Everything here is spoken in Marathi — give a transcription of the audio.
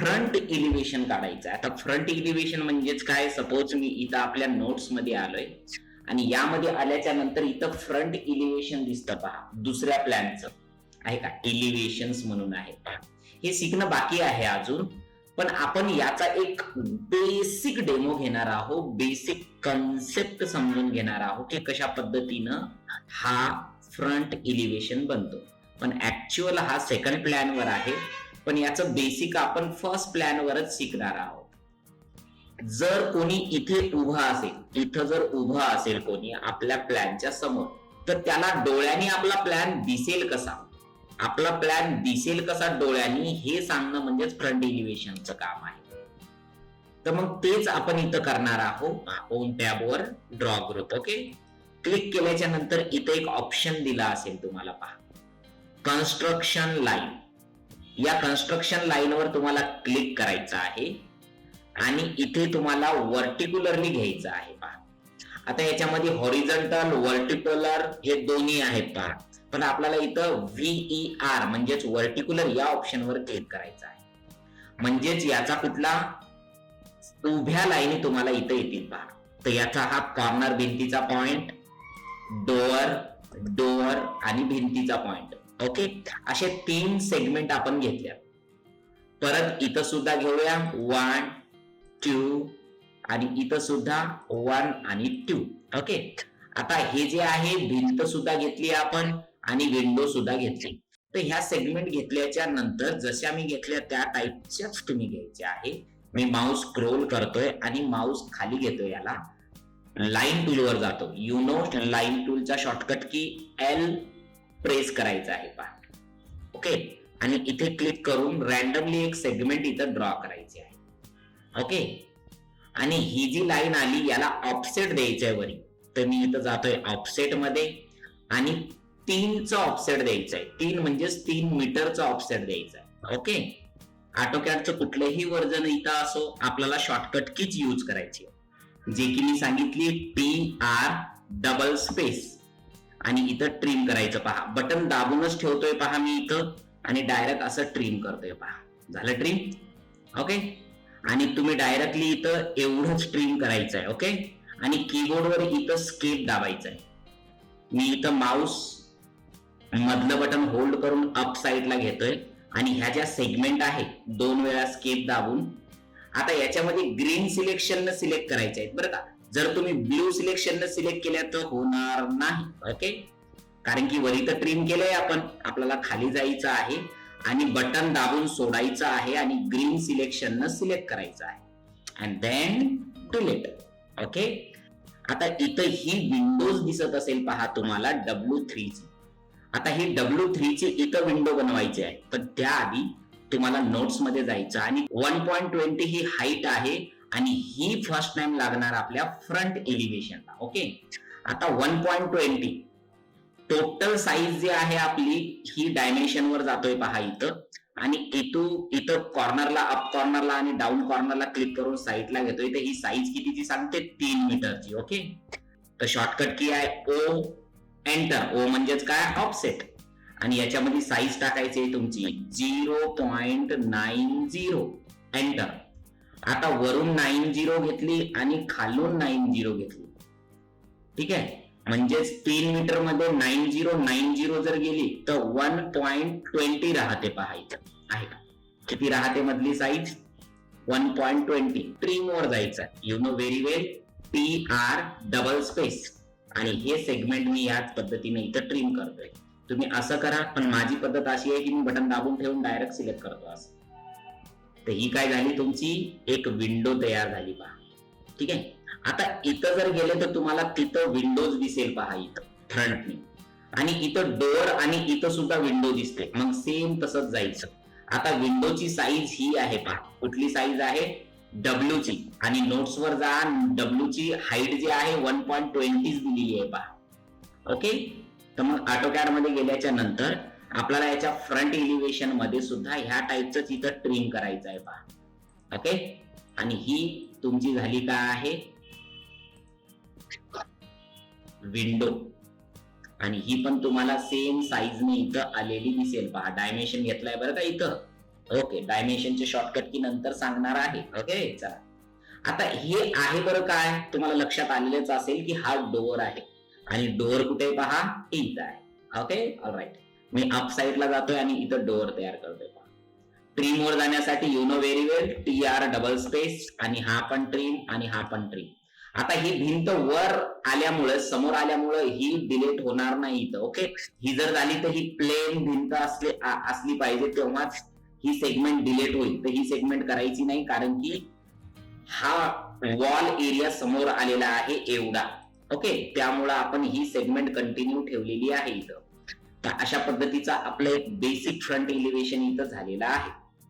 फ्रंट इलिव्हेशन काढायचं. आहे आता फ्रंट इलिव्हेशन म्हणजेच काय? सपोज मी इथं आपल्या नोट्समध्ये आलोय आणि यामध्ये आल्याच्यानंतर इथं फ्रंट इलिव्हेशन दिसतं पहा. दुसऱ्या प्लॅनचं आहे का? इलिव्हेशन म्हणून आहे. हे शिकणं बाकी आहे अजून. पण आपण याचा एक बेसिक डेमो घेणार आहोत. बेसिक कन्सेप्ट समजून घेणार आहोत की कशा पद्धतीनं हा फ्रंट इलिव्हेशन बनतो. पण ऍक्च्युअल हा सेकंड प्लॅनवर आहे. पण याचं बेसिक आपण फर्स्ट प्लॅनवरच शिकणार आहोत. जर कोणी इथे उभा असेल इथं जर उभा असेल कोणी आपल्या प्लॅनच्या समोर तर त्याला डोळ्यांनी आपला प्लॅन दिसेल कसा? आपला प्लॅन दिसेल कसा डोळ्यांनी? हे सांगणं म्हणजेच फ्रंट इलिव्हेशनचं काम आहे. तर मग तेच आपण इथं करणार आहोत. ओन टॅबवर ड्रॉ ग्रुप ओके क्लिक केल्याच्यानंतर इथं एक ऑप्शन दिला असेल तुम्हाला पहा. कन्स्ट्रक्शन लाईन या कन्स्ट्रक्शन लाईनवर तुम्हाला क्लिक करायचं आहे. आणि इथे तुम्हाला वर्टिक्युलरली घ्यायचं आहे पहा. आता याच्यामध्ये हॉरिझॉन्टल वर्टिक्युलर हे दोन्ही आहेत पहा. पण आपल्याला इथं व्हीई आर म्हणजेच वर्टिक्युलर या ऑप्शनवर क्लिक करायचं आहे. म्हणजेच याचा कुठला उभ्या लाईनी तुम्हाला इथं येतील पहा. तर याचा हा कॉर्नर भिंतीचा पॉइंट डोअर डोअर आणि भिंतीचा पॉइंट ओके असे तीन सेगमेंट आपण घेतल्या. परत इथं सुद्धा घेऊया. वन टू आणि इथं सुद्धा वन आणि टू ओके आता हे जे आहे भिंत सुद्धा घेतली आपण आणि विंडो सुद्धा घेतली. तर ह्या सेगमेंट घेतल्याच्या नंतर जशा मी घेतल्या त्या टाईपच्याच तुम्ही घ्यायच्या आहे. मी माऊस स्क्रोल करतोय आणि माऊस खाली घेतोय याला. लाईन टूलवर जातो. यु नो लाईन टूलचा शॉर्टकट की एल प्रेस करायचा आहे पहा. ओके आणि इथे क्लिक करून रॅन्डमली एक सेगमेंट इथं ड्रॉ करायची आहे. ओके आणि ही जी लाईन आली याला ऑफसेट द्यायचं आहे वरी. तर मी इथं जातोय ऑफसेटमध्ये आणि तीनचं ऑफसेट द्यायचं आहे. तीन म्हणजेच तीन मीटरचं ऑफसेट द्यायचं आहे. ओके ऑटोकॅडचं कुठलंही वर्जन इथं असो आपल्याला शॉर्टकट कीच यूज करायची आहे. जे की मी सांगितली टी आर डबल स्पेस आणि इथं ट्रिम करायचं पहा. बटन दाबूनच ठेवतोय पहा मी इथं आणि डायरेक्ट असं ट्रिम करतोय पहा. झालं ट्रिम ओके आणि तुम्ही डायरेक्टली इथं एवढंच ट्रिम करायचं आहे ओके आणि कीबोर्डवर इथं स्केप दाबायचं आहे मी इथं माऊस मधलं बटन होल्ड करून अप साईडला घेतोय. आणि ह्या ज्या सेगमेंट आहे दोन वेळा स्केप दाबून आता याच्यामध्ये ग्रीन सिलेक्शन सिलेक्ट करायचे आहेत बरं का? जर तुम्ही ब्ल्यू सिलेक्शन सिलेक्ट केल्या तर होणार नाही. ओके कारण की वरी तर ट्रिम केलंय आपण. आपल्याला खाली जायचं आहे आणि बटन दाबून सोडायचं आहे आणि ग्रीन सिलेक्शन सिलेक्ट करायचं आहे. अँड देन डिलीट ओके आता इथं ही विंडोज दिसत असेल पहा तुम्हाला डब्ल्यू थ्रीची आता ही डब्ल्यू थ्रीची इथं विंडो बनवायची आहे. पण त्याआधी तुम्हाला नोट्समध्ये जायचं आणि वन पॉईंट ट्वेंटी ही हाईट आहे. आणि ही फर्स्ट टाइम लागणार आपल्या फ्रंट एलिव्हेशनला ओके आता one point twenty total size जी आहे आपली ही डायमेन्शन वर जातोय पहा इथं. आणि इथून इथं कॉर्नरला अप कॉर्नरला आणि डाऊन कॉर्नरला क्लिक करून साईडला घेतोय. तर ही साईज कितीची सांगते? तीन मीटरची ओके तर शॉर्टकट की आहे ओ एंटर ओ म्हणजेच काय? ऑफसेट आणि याच्यामध्ये साईज टाकायची आहे तुमची. Zero point nine zero enter आता वरून नाईन झिरो घेतली आणि खालून नाईन झिरो घेतली. ठीक आहे? म्हणजेच तीन मीटरमध्ये नाईन झिरो नाईन झिरो जर गेली तर वन पॉइंट ट्वेंटी राहते पाहायचं. आहे का? किती राहते मधली size one point twenty trim वर जायचं. You know very well T R double space आणि हे सेगमेंट मी याच पद्धतीने इथं ट्रिम करतोय. तुम्ही असं करा पण माझी पद्धत अशी आहे की मी बटन दाबून ठेवून डायरेक्ट सिलेक्ट करतो असं. तर ही काय झाली तुमची? एक विंडो तयार झाली पहा. ठीक आहे? आता इथं जर गेले तर तुम्हाला तिथं विंडोज दिसेल पहा इथं फ्रंटने आणि इथं डोअर आणि इथं सुद्धा विंडो दिसते मग सेम तसंच जायचं. आता विंडोची साईज ही आहे पहा. कुठली साईज आहे? डब्ल्यू ची. आणि नोट्स वर जा. डब्ल्यू ची हाईट जी आहे वन पॉईंट ट्वेंटी दिलेली आहे पहा. ओके तर मग ऑटोकॅडमध्ये गेल्याच्यानंतर आपल्याला याच्या फ्रंट इलिव्हेशनमध्ये सुद्धा ह्या टाईपच इथं ट्रिम करायचं आहे पहा. ओके आणि ही तुमची झाली काय आहे? विंडो आणि ही पण तुम्हाला सेम साईजने इथं आलेली दिसेल पहा. डायमेन्शन घेतलाय बरं का इथं? ओके डायमेन्शनचे शॉर्टकट की नंतर सांगणार आहे. ओके चला. आता हे आहे बरं काय? तुम्हाला लक्षात आलेलंच असेल की हा डोअर आहे. आणि डोअर कुठे पहा? इथं आहे. ओके राईट मी अप साईडला जातोय आणि इथं डोअर तयार करतोय. ट्रीम वर जाण्यासाठी you know very well T R double space आणि हा पण ट्रीम आणि हा पण ट्रीम आता ही भिंत वर आल्यामुळे समोर आल्यामुळे ही डिलीट होणार नाही इथं ओके ही जर झाली तर ही प्लेन भिंत असली असली पाहिजे तेव्हाच ही सेगमेंट डिलीट होईल. तर ही सेगमेंट करायची नाही कारण की हा वॉल एरिया समोर आलेला आहे एवढा ओके त्यामुळं आपण ही सेगमेंट कंटिन्यू ठेवलेली आहे इथं. तर अशा पद्धतीचा आपलं एक बेसिक फ्रंट एलिव्हेशन इथं झालेलं आहे.